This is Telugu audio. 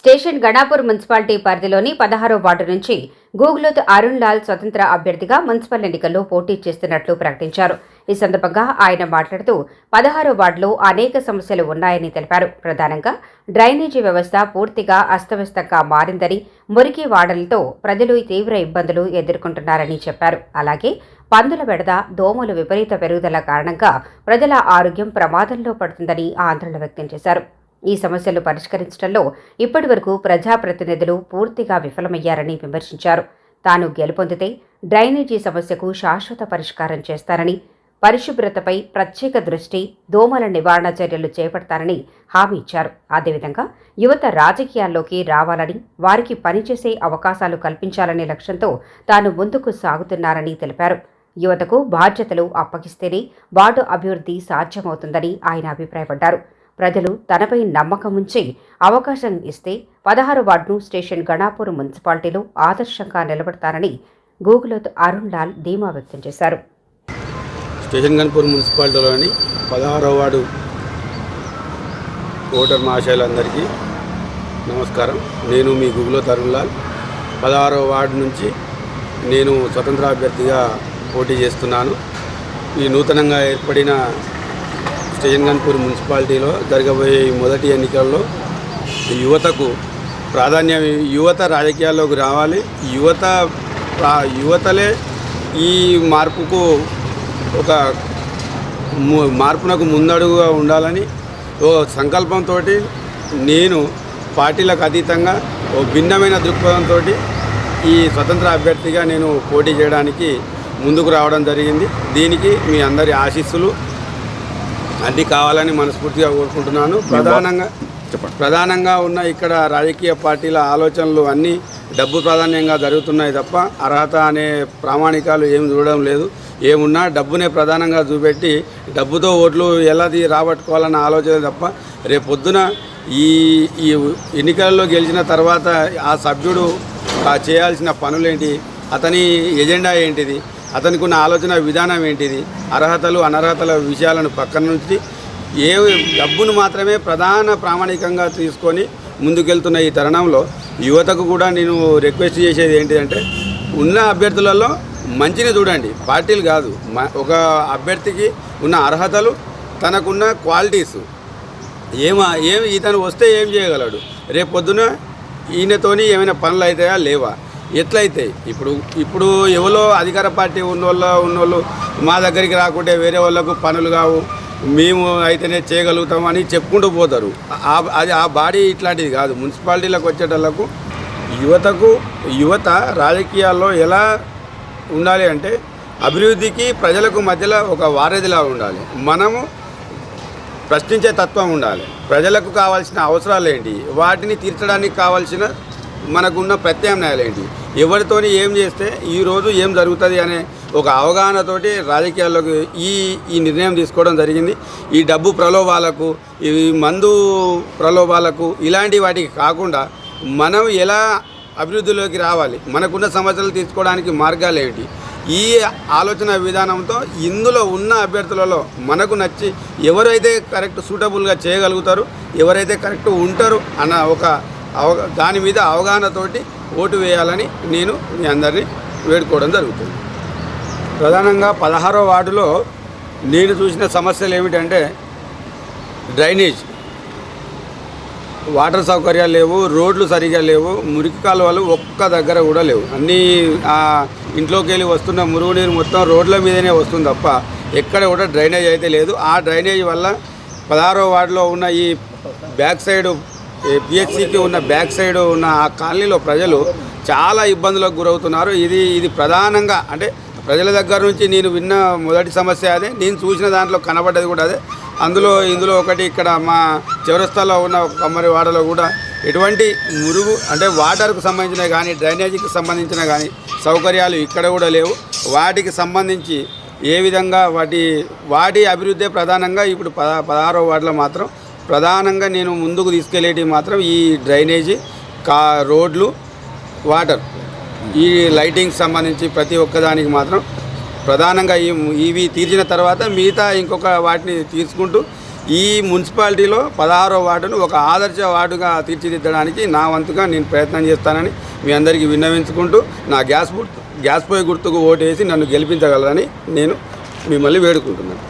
స్టేషన్ గణాపూర్ మున్సిపాలిటీ పరిధిలోని పదహారో వార్డు నుంచి గూగులోత్ అరుణ్ లాల్ స్వతంత్ర అభ్యర్థిగా మున్సిపల్ ఎన్నికల్లో పోటీ చేస్తున్నట్లు ప్రకటించారు. ఈ సందర్భంగా ఆయన మాట్లాడుతూ పదహారో వార్డులో అనేక సమస్యలు ఉన్నాయని తెలిపారు. ప్రధానంగా డ్రైనేజీ వ్యవస్థ పూర్తిగా అస్తవ్యస్తంగా మారిందని మురికి వాడలతో ప్రజలు తీవ్ర ఇబ్బందులు ఎదుర్కొంటున్నారని చెప్పారు. అలాగే పందుల బెడద దోమలు విపరీత పెరుగుదల కారణంగా ప్రజల ఆరోగ్యం ప్రమాదంలో పడుతుందని ఆందోళన వ్యక్తం చేశారు. ఈ సమస్యలు పరిష్కరించడంలో ఇప్పటివరకు ప్రజాప్రతినిధులు పూర్తిగా విఫలమయ్యారని విమర్శించారు. తాను గెలుపొందితే డ్రైనేజీ సమస్యకు శాశ్వత పరిష్కారం చేస్తారని పరిశుభ్రతపై ప్రత్యేక దృష్టి దోమల నివారణ చర్యలు చేపడతారని హామీ ఇచ్చారు. అదేవిధంగా యువత రాజకీయాల్లోకి రావాలని వారికి పనిచేసే అవకాశాలు కల్పించాలనే లక్ష్యంతో తాను ముందుకు సాగుతున్నారని తెలిపారు. యువతకు బాధ్యతలు అప్పగిస్తేనే వార్డు అభివృద్ధి సాధ్యమవుతుందని ఆయన అభిప్రాయపడ్డారు. ప్రజలు తనపై నమ్మకం ఉంచి అవకాశం ఇస్తే పదహారు వార్డును స్టేషన్ గణాపూర్ మున్సిపాలిటీలో ఆదర్శంగా నిలబడతారని గూగులోత్ అరుణ్ లాల్ ధీమా వ్యక్తం చేశారు. స్టేషన్ గణపూర్ మున్సిపాలిటీలోని పదహారో వార్డు ఓటర్ మహాశయులందరికీ నమస్కారం. నేను మీ గూగుల్లో తరుణ్ లాల్. పదహారో వార్డు నుంచి నేను స్వతంత్ర అభ్యర్థిగా పోటీ చేస్తున్నాను. ఈ నూతనంగా ఏర్పడిన స్టేషన్ మున్సిపాలిటీలో జరగబోయే మొదటి ఎన్నికల్లో యువతకు ప్రాధాన్యం యువత రాజకీయాల్లోకి రావాలి. యువత ప్రా- యువతలే ఈ మార్పుకు ఒక మార్పునకు ముందడుగుగా ఉండాలని ఓ సంకల్పంతో నేను పార్టీలకు అతీతంగా ఓ భిన్నమైన దృక్పథంతో ఈ స్వతంత్ర అభ్యర్థిగా నేను పోటీ చేయడానికి ముందుకు రావడం జరిగింది. దీనికి మీ అందరి ఆశీస్సులు. అన్నీ కావాలని మనస్ఫూర్తిగా కోరుకుంటున్నాను. ప్రధానంగా ప్రధానంగా ఉన్న ఇక్కడ రాజకీయ పార్టీల ఆలోచనలు అన్నీ డబ్బు ప్రాధాన్యంగా జరుగుతున్నాయి తప్ప అర్హత అనే ప్రామాణికాలు ఏం చూడడం లేదు. ఏమున్నా డబ్బునే ప్రధానంగా చూపెట్టి డబ్బుతో ఓట్లు ఎలా తీ- రాబట్టుకోవాలన్న ఆలోచన తప్ప రేపు పొద్దున ఈ ఈ ఎన్నికల్లో గెలిచిన తర్వాత ఆ సభ్యుడు చేయాల్సిన పనులేంటి? అతని ఎజెండా ఏంటిది? అతనికి ఉన్న ఆలోచన విధానం ఏంటిది? అర్హతలు అనర్హతల విషయాలను పక్కన నుంచి ఏ డబ్బును మాత్రమే ప్రధాన ప్రామాణికంగా తీసుకొని ముందుకెళ్తున్న ఈ తరుణంలో యువతకు కూడా నేను రిక్వెస్ట్ చేసేది ఏంటిదంటే ఉన్న అభ్యర్థులలో మంచిని చూడండి. పార్టీలు కాదు. ఒక అభ్యర్థికి ఉన్న అర్హతలు తనకున్న క్వాలిటీస్. ఏమా ఏమి ఇతను వస్తే ఏం చేయగలడు? రేపు పొద్దున ఈయనతోని ఏమైనా పనులు అవుతాయా? లేవా? ఎట్లయితే ఇప్పుడు ఇప్పుడు ఎవరో అధికార పార్టీ ఉన్నోళ్ళ ఉన్నోళ్ళు మా దగ్గరికి రాకుంటే వేరే వాళ్ళకు పనులు కావు. మేము అయితేనే చేయగలుగుతామని చెప్పుకుంటూ పోతారు. ఆ- అది ఆ బాడీ ఇట్లాంటిది కాదు. మున్సిపాలిటీలకు వచ్చేటలకు యువతకు యువత రాజకీయాల్లో ఎలా ఉండాలి అంటే అభివృద్ధికి ప్రజలకు మధ్యలో ఒక వారధిలా ఉండాలి. మనము ప్రశ్నించే తత్వం ఉండాలి. ప్రజలకు కావాల్సిన అవసరాలు ఏంటి? వాటిని తీర్చడానికి కావాల్సిన మనకున్న ప్రత్యామ్నాయాలు ఏంటి? ఎవరితోని ఏం చేస్తే ఈరోజు ఏం జరుగుతుంది అనే ఒక అవగాహనతోటి రాజకీయాల్లోకి ఈ ఈ నిర్ణయం తీసుకోవడం జరిగింది. ఈ డబ్బు ప్రలోభాలకు ఈ మందు ప్రలోభాలకు ఇలాంటి వాటికి కాకుండా మనం ఎలా అభివృద్ధిలోకి రావాలి మనకున్న సమస్యలు తీసుకోవడానికి మార్గాలు ఏమిటి? ఈ ఆలోచన విధానంతో ఇందులో ఉన్న అభ్యర్థులలో మనకు నచ్చి ఎవరైతే కరెక్ట్ సూటబుల్గా చేయగలుగుతారు ఎవరైతే కరెక్ట్ ఉంటారు అన్న ఒక అవగా దాని మీద అవగాహనతోటి ఓటు వేయాలని నేను మీ అందరినీ వేడుకోవడం జరుగుతుంది. ప్రధానంగా పదహారో వార్డులో నేను చూసిన సమస్యలు ఏమిటంటే డ్రైనేజ్. వాటర్ సౌకర్యాలు లేవు రోడ్లు సరిగా లేవు మురికి కాలువలు ఒక్క దగ్గర కూడా లేవు. అన్నీ ఇంట్లోకి వెళ్ళి వస్తున్న మురుగునీరు మొత్తం రోడ్ల మీదనే వస్తుంది తప్ప ఎక్కడ కూడా డ్రైనేజ్ అయితే లేదు. ఆ డ్రైనేజ్ వల్ల పదహారో వార్డులో ఉన్న ఈ బ్యాక్ సైడ్ పిహెచ్సికి ఉన్న బ్యాక్ సైడ్ ఉన్న ఆ కాలనీలో ప్రజలు చాలా ఇబ్బందులకు గురవుతున్నారు. ఇది ఇది ప్రధానంగా అంటే ప్రజల దగ్గర నుంచి నేను విన్న మొదటి సమస్య అదే. నేను చూసిన దాంట్లో కనబడ్డది కూడా అదే. అందులో ఇందులో ఒకటి ఇక్కడ మా చివరస్తాలో ఉన్న ఒక కమ్మరి వాడలో కూడా ఎటువంటి మురుగు అంటే వాటర్కు సంబంధించిన కానీ డ్రైనేజీకి సంబంధించిన కానీ సౌకర్యాలు ఇక్కడ కూడా లేవు. వాటికి సంబంధించి ఏ విధంగా వాటి వాటి అభివృద్ధి ప్రధానంగా ఇప్పుడు పద పదహారో వార్డులో మాత్రం ప్రధానంగా నేను ముందుకు తీసుకెళ్ళేటివి మాత్రం ఈ డ్రైనేజీ కా రోడ్లు వాటర్. ఈ లైటింగ్ సంబంధించి ప్రతి ఒక్కదానికి మాత్రం ప్రధానంగా ఈ ఇవి తీర్చిన తర్వాత మిగతా ఇంకొక వాటిని తీసుకుంటూ ఈ మున్సిపాలిటీలో పదహారో వార్డును ఒక ఆదర్శ వార్డుగా తీర్చిదిద్దడానికి నా వంతుగా నేను ప్రయత్నం చేస్తానని మీ అందరికీ విన్నవించుకుంటూ నా గ్యాస్ గుర్తు గ్యాస్ పొయ్యి గుర్తుకు ఓటు వేసి నన్ను గెలిపించగలరని నేను మిమ్మల్ని వేడుకుంటున్నాను.